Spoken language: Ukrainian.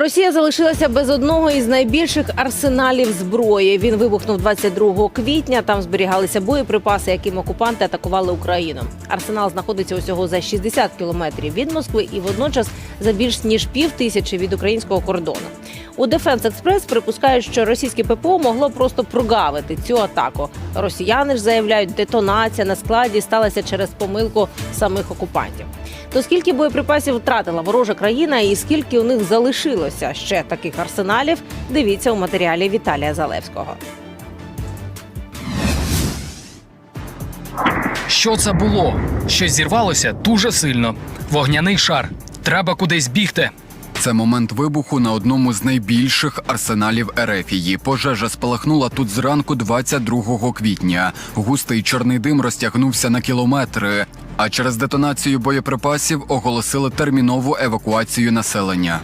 Росія залишилася без одного із найбільших арсеналів зброї. Він вибухнув 22 квітня. Там зберігалися боєприпаси, яким окупанти атакували Україну. Арсенал знаходиться усього за 60 кілометрів від Москви і водночас за більш ніж пів тисячі від українського кордону. У Дефенс Експрес припускають, що російське ППО могло просто прогавити цю атаку. Росіяни ж заявляють, детонація на складі сталася через помилку самих окупантів. То скільки боєприпасів втратила ворожа країна і скільки у них залишилося ще таких арсеналів? Дивіться у матеріалі Віталія Залевського. Що це було? Щось зірвалося дуже сильно. Вогняний шар. Треба кудись бігти. Це момент вибуху на одному з найбільших арсеналів Ерефії. Пожежа спалахнула тут зранку 22 квітня. Густий чорний дим розтягнувся на кілометри. А через детонацію боєприпасів оголосили термінову евакуацію населення.